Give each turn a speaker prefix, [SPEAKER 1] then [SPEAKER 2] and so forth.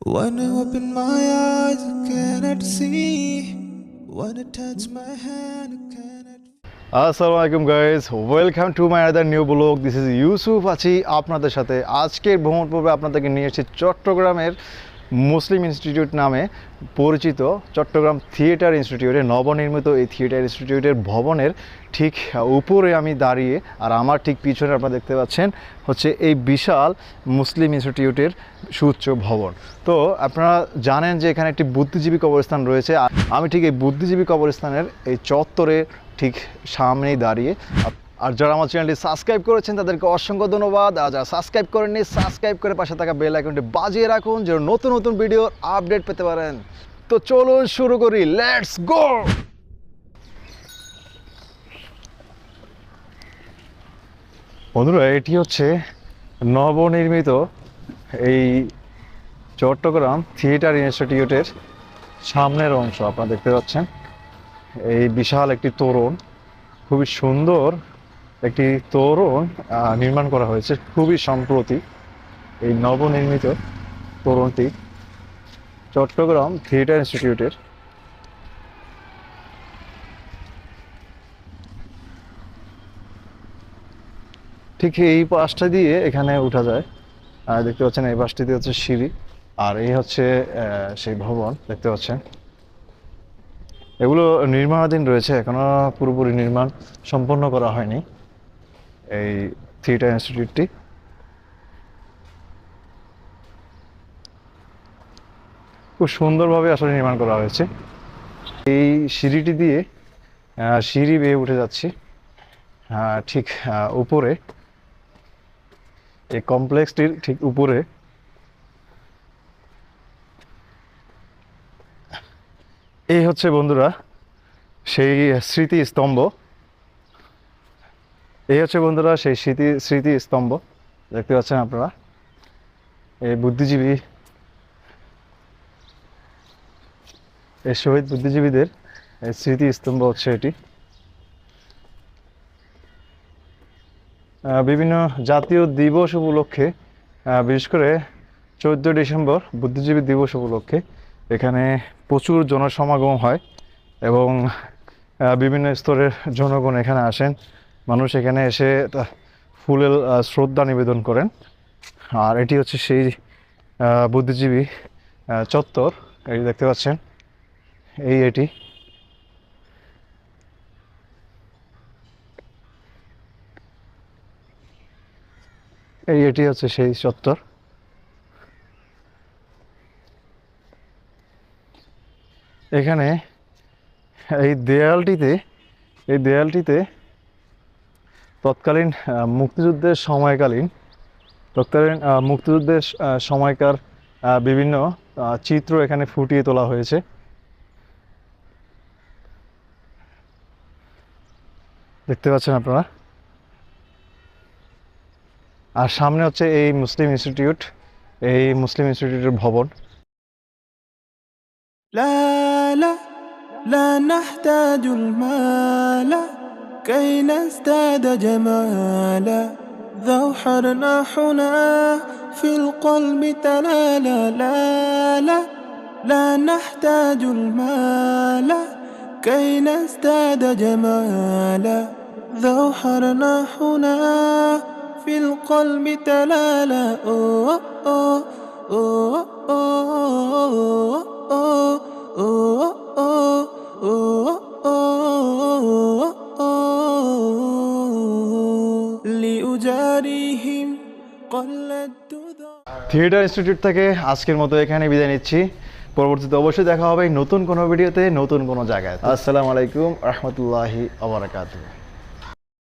[SPEAKER 1] When I open my eyes, I cannot see. When I touch my hand, I cannot.
[SPEAKER 2] আসসালামু আলাইকুম guys welcome to my other new blog this is Yusuf আছি আপনাদের সাথে আজকের ভ্রমণ পর্বে আপনাদেরকে নিয়ে এসেছি চট্টগ্রামের মুসলিম ইনস্টিটিউট নামে পরিচিত চট্টগ্রাম থিয়েটার ইনস্টিটিউটে, নবনির্মিত এই থিয়েটার ইনস্টিটিউটের ভবনের ঠিক উপরে আমি দাঁড়িয়ে, আর আমার ঠিক পিছনে আপনারা দেখতে পাচ্ছেন, হচ্ছে এই বিশাল মুসলিম ইনস্টিটিউটের সুউচ্চ ভবন। তো আপনারা জানেন যে এখানে একটি বুদ্ধিজীবী কবরস্থান রয়েছে আমি ঠিক এই বুদ্ধিজীবী কবরস্থানের এই চত্বরে ঠিক সামনেই দাঁড়িয়ে আর যারা আমার চ্যানেলটি সাবস্ক্রাইব করেছেন, তাদেরকে অসংখ্য ধন্যবাদ। আর যারা সাবস্ক্রাইব করেননি, সাবস্ক্রাইব করে পাশে থাকা বেল আইকনটি বাজিয়ে রাখুন, যেন নতুন নতুন ভিডিওর আপডেট পেতে পারেন। তো চলুন শুরু করি। লেটস গো বন্ধুরা, এটি হচ্ছে নবনির্মিত এই চট্টগ্রাম থিয়েটার ইনস্টিটিউটের সামনের অংশ। আপনারা দেখতে পাচ্ছেন, এই বিশাল একটি তোরণ। খুবই সুন্দর একটি তোরণ নির্মাণ করা হয়েছে। খুবই সম্প্রতি এই নবনির্মিত তোরণটি চট্টগ্রাম থিয়েটার ইনস্টিটিউটের। ঠিক এই পাশটা দিয়ে এখানে উঠা যায়। আর দেখতে পাচ্ছেন, এই পাশটি দিয়ে হচ্ছে সিঁড়ি, আর এই হচ্ছে সেই ভবন, দেখতে পাচ্ছেন। এগুলো নির্মাণাধীন রয়েছে, এখনও পুরোপুরি নির্মাণ সম্পন্ন করা হয়নি। এই থিয়েটার ইনস্টিটিউটটি। খুব সুন্দরভাবে আসলে নির্মাণ করা হয়েছে। এই সিঁড়িটি দিয়ে সিঁড়ি বেয়ে উঠে যাচ্ছি। ঠিক উপরে। এই কমপ্লেক্সটির ঠিক উপরে। এই হচ্ছে বন্ধুরা, সেই স্মৃতি স্তম্ভ এই হচ্ছে বন্ধুরা সেই স্মৃতি স্মৃতি স্তম্ভ। দেখতে পাচ্ছেন আপনারা? এই বুদ্ধিজীবী, এই শহীদ বুদ্ধিজীবীদের এই স্মৃতি স্তম্ভ হচ্ছে এটি। বিভিন্ন জাতীয় দিবস উপলক্ষে বিশেষ করে চোদ্দোই ডিসেম্বর বুদ্ধিজীবী দিবস উপলক্ষে এখানে প্রচুর জনসমাগম হয় এবং বিভিন্ন স্তরের জনগণ এখানে আসেন। মানুষ এখানে এসে ফুলের শ্রদ্ধা নিবেদন করেন। আর এটি হচ্ছে সেই বুদ্ধিজীবী চত্বর। এই দেখতে পাচ্ছেন, এই এটি। এই এটি হচ্ছে সেই চত্বর। এখানে এই দেয়ালটিতে এই দেয়ালটিতে তৎকালীন আহ, মুক্তিযুদ্ধের সময়কালীন তৎকালীন আহ, মুক্তিযুদ্ধের আহ, সময়কার আহ, বিভিন্ন আহ, চিত্র এখানে ফুটিয়ে তোলা হয়েছে দেখতে পাচ্ছেন আপনারা আর সামনে হচ্ছে এই মুসলিম ইনস্টিটিউট এই মুসলিম ইনস্টিটিউটের ভবন
[SPEAKER 1] لا لا لا نحتاج المال كي نزداد جمالا ذو حرناحنا في القلب تلالا لا لا لا نحتاج المال. كي نزداد جمالا ذو حرناحنا في القلب تلالا. أوه أوه أوه. لأجاريهم قلدت ذا
[SPEAKER 2] থিয়েটার ইনস্টিটিউট থেকে আজকের মতো এখানে বিদায় নিচ্ছি পরবর্তীতে অবশ্যই দেখা হবে নতুন কোনো ভিডিওতে নতুন কোনো জায়গায় আসসালামু আলাইকুম রহমতুল্লাহি আবরাকাতুহ